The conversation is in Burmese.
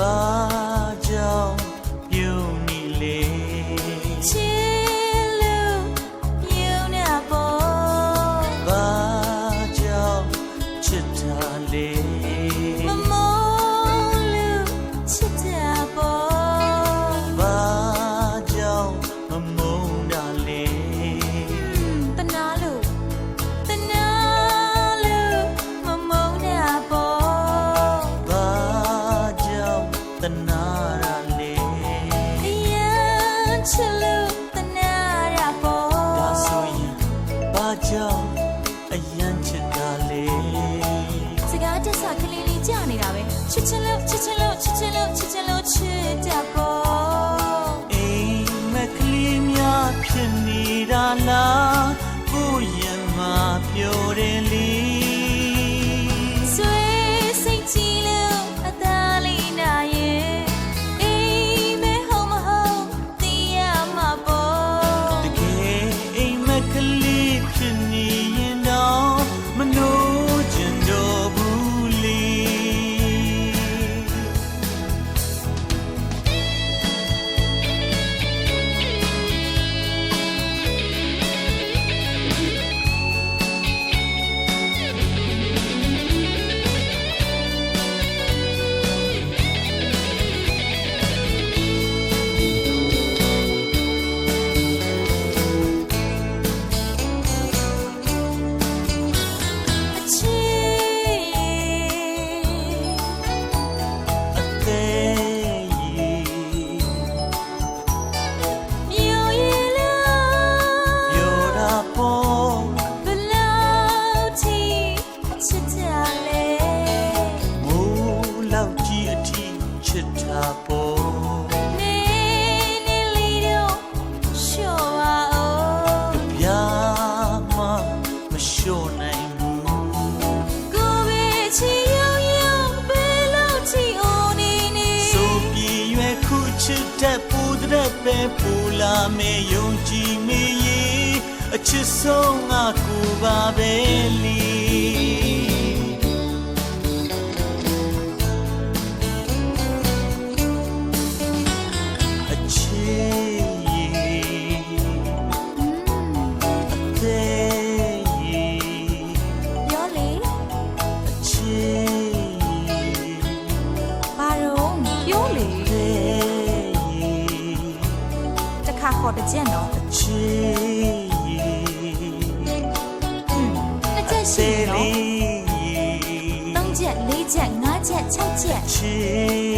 above. to love ပဲပူလာမေယုံကြည်မေရေအချစ်ဆုံးငါကိုပါပဲလီ ခေါ်တကြက်နော်ချီတစ်ကြက်ရှိနော်သုံးကြက်လေးကြက်ငါးကြက်ခြောက်ကြက်ချီ